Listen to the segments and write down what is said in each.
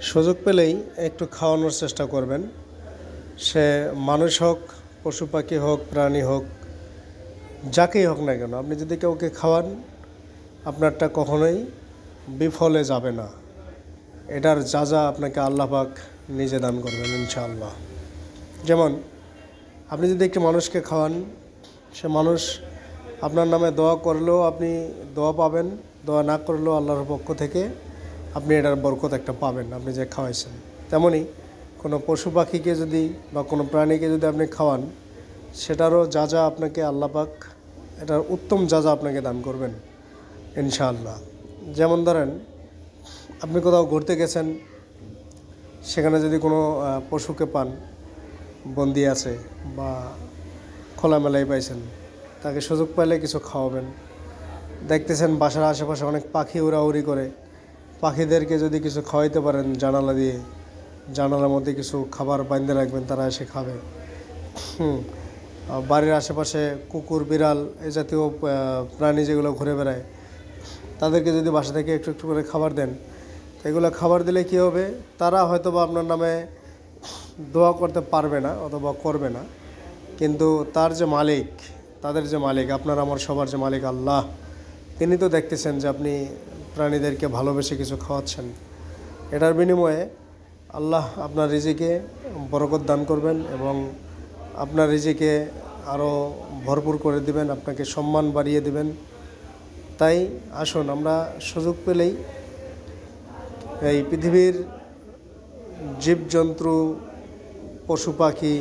সুযোগ পেলেই একটু খাওয়ানোর চেষ্টা করবেন। সে মানুষ হোক, পশু পাখি হোক, প্রাণী হোক, যাকেই হোক না কেন, আপনি যদি কাউকে খাওয়ান, আপনারটা কখনোই বিফলে যাবে না। এটার যা যা আপনাকে আল্লাহ পাক নিজে দান করবেন ইনশাআল্লাহ। যেমন, আপনি যদি একটি মানুষকে খাওয়ান, সে মানুষ আপনার নামে দোয়া করলেও আপনি দোয়া পাবেন, দোয়া না করলেও আল্লাহর পক্ষ থেকে আপনি এটার বরকত একটা পাবেন আপনি যে খাওয়াইছেন। তেমনই কোনো পশু পাখিকে যদি বা কোনো প্রাণীকে যদি আপনি খাওয়ান, সেটারও যা যা আপনাকে আল্লাহ পাক, এটার উত্তম যা যা আপনাকে দান করবেন, ইনশাআল্লাহ। যেমন ধরেন, আপনি কোথাও ঘুরতে গেছেন, সেখানে যদি কোনো পশুকে পান, বন্দি আছে বা খোলামেলায় পাইছেন, তাকে সুযোগ পাইলে কিছু খাওয়াবেন। দেখতেছেন বাসার আশেপাশে অনেক পাখি উড়াউড়ি করে পাখিদেরকে যদি কিছু খাওয়াইতে পারেন জানালা দিয়ে, জানালার মধ্যে কিছু খাবার বাঁধতে রাখবেন, তারা এসে খাবে। হুম বাড়ির আশেপাশে কুকুর, বিড়াল এ জাতীয় প্রাণী যেগুলো ঘুরে বেড়ায়, তাদেরকে যদি বাসা থেকে একটু একটু করে খাবার দেন এগুলো খাবার দিলে কী হবে? তারা হয়তো বা আপনার নামে দোয়া করতে পারবে না অথবা করবে না। কিন্তু তার যে মালিক, তাদের যে মালিক, আপনার আমার সবার যে মালিক আল্লাহ, তিনি তো দেখতেছেন যে আপনি প্রাণীদেরকে ভালোবেসে কিছু খাওয়াচ্ছেন। এটার বিনিময়ে আল্লাহ আপনার রিজিকে বরকত দান করবেন এবং আপনার রিজিকে আরও ভরপুর করে দিবেন, আপনাকে সম্মান বাড়িয়ে দিবেন। তাই আসুন, আমরা সুযোগ পেলেই এই পৃথিবীর জীবজন্তু, পশু পাখি,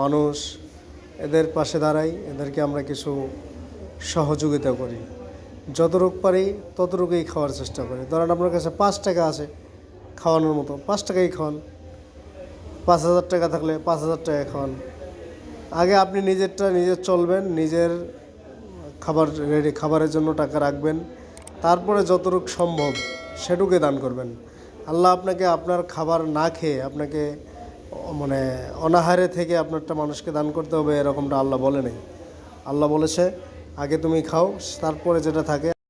মানুষ এদের পাশে দাঁড়াই, এদেরকে আমরা কিছু সহযোগিতা করি। যতটুক পারি ততটুকুই খাওয়ার চেষ্টা করি। ধরেন আপনার কাছে পাঁচ টাকা আছে খাওয়ানোর মতো, পাঁচ টাকাই খাওয়ান। পাঁচ হাজার টাকা থাকলে পাঁচ হাজার টাকা খাওয়ান। আগে আপনি নিজেরটা নিজে চলবেন, নিজের খাবার রেডি খাবারের জন্য টাকা রাখবেন। তারপরে যতটুকু সম্ভব সেটুকুই দান করবেন। আল্লাহ আপনাকে আপনার খাবার না খেয়ে আপনাকে মানে অনাহারে থেকে আপনারটা মানুষকে দান করতে হবে, এরকমটা আল্লাহ বলে নেই। আল্লাহ বলেছে আগে তুমি খাও তারপরে যেটা থাকে